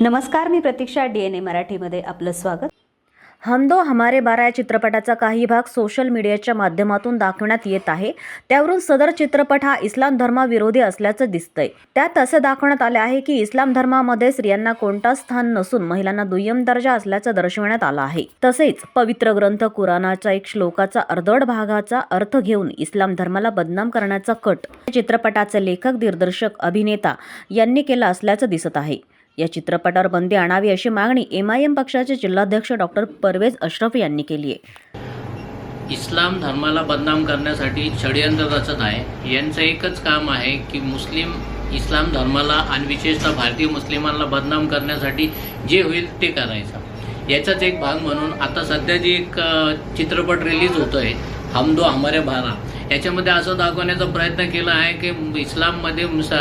नमस्कार मी प्रतीक्षा D N ए मराठीमध्ये आपलं स्वागत. हम दो हमारे बारा या चित्रपटाचा काही भाग सोशल मीडियाच्या माध्यमातून दाखवण्यात येत आहे. त्यावरून सदर चित्रपट हा इस्लाम धर्माविरोधी असल्याचं दिसतंय. त्यात असे दाखवण्यात आले आहे की इस्लाम धर्मामध्ये स्त्रियांना कोणता स्थान नसून महिलांना दुय्यम दर्जा असल्याचं दर्शवण्यात आलं आहे. तसेच पवित्र ग्रंथ कुराणाच्या एक श्लोकाचा अर्धवट भागाचा अर्थ घेऊन इस्लाम धर्माला बदनाम करण्याचा कट चित्रपटाचे लेखक दिग्दर्शक अभिनेता यांनी केला असल्याचं दिसत आहे. या चित्रपटावर बंदी आणावी अशी मागणी एम आय एम पक्षाचे जिल्हाध्यक्ष डॉक्टर परवेज अश्रफ यांनी केली आहे. इस्लाम धर्माला बदनाम करण्यासाठी षडयंत्र रचत आहे. यांचं एकच काम आहे की मुस्लिम इस्लाम धर्माला आणि विशेषतः भारतीय मुस्लिमांना बदनाम करण्यासाठी जे होईल ते करायचं. याचाच एक भाग म्हणून आता सध्या जे एक चित्रपट रिलीज होतो आहे हम दो हमारे बारा याच्यामध्ये असं दाखवण्याचा प्रयत्न केला आहे की इस्लाममध्ये मुस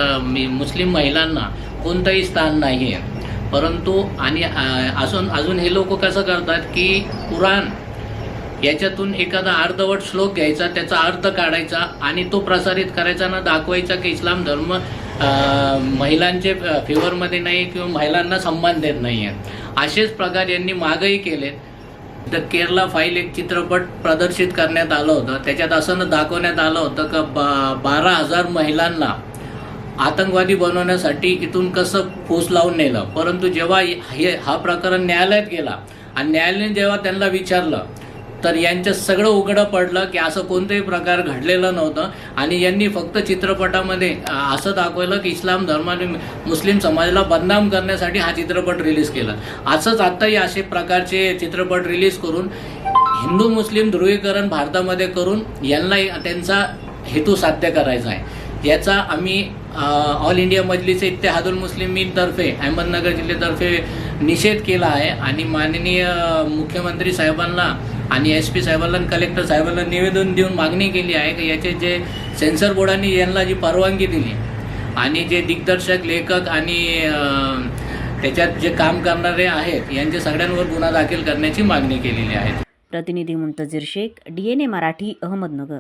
मुस्लिम महिलांना कोणतंही स्थान नाही आहे परंतु आणि असून अजून हे लोक कसं करतात की कुराण याच्यातून एखादा अर्धवट श्लोक घ्यायचा त्याचा अर्थ काढायचा आणि तो प्रसारित करायचा ना दाखवायचा की इस्लाम धर्म महिलांचे फेवरमध्ये नाही किंवा महिलांना सन्मान देत नाही आहे असेच प्रकार यांनी मागही केलेत. द केरला फाईल एक चित्रपट प्रदर्शित करण्यात आलं होतं. त्याच्यात असं न दाखवण्यात आलं होतं का बा बारा हजार महिलांना आतंकवादी बनवण्यासाठी इथून कसं फूस लावून नेलं. परंतु जेव्हा हे हा प्रकरण न्यायालयात गेला आणि न्यायालयाने जेव्हा त्यांना विचारलं तर यांचं सगळं उघडं पडलं की असं कोणताही प्रकार घडलेलं नव्हतं. आणि यांनी फक्त चित्रपटामध्ये असं दाखवलं की इस्लाम धर्माने मुस्लिम समाजाला बदनाम करण्यासाठी हा चित्रपट रिलीज केला. असंच आत्ताही असे प्रकारचे चित्रपट रिलीज करून हिंदू मुस्लिम ध्रुवीकरण भारतामध्ये करून यांना त्यांचा हेतू साध्य करायचा आहे. याचा आम्ही ऑल इंडिया मजलिस इत्तेहादुल मुस्लिमीनतर्फे अहमदनगर जिल्ह्यातर्फे निषेध केला आहे. आणि माननीय मुख्यमंत्री साहेबांना आणि एस पी साहेबांना कलेक्टर साहेबांना निवेदन देऊन मागणी केली आहे की याचे जे सेन्सर बोर्डाने यांना जी परवानगी दिली आणि जे दिग्दर्शक लेखक आणि त्याच्यात जे काम करणारे आहेत यांच्या सगळ्यांवर गुन्हा दाखल करण्याची मागणी केलेली आहे. प्रतिनिधी Muntazir Shaikh D N A Marathi Ahmednagar.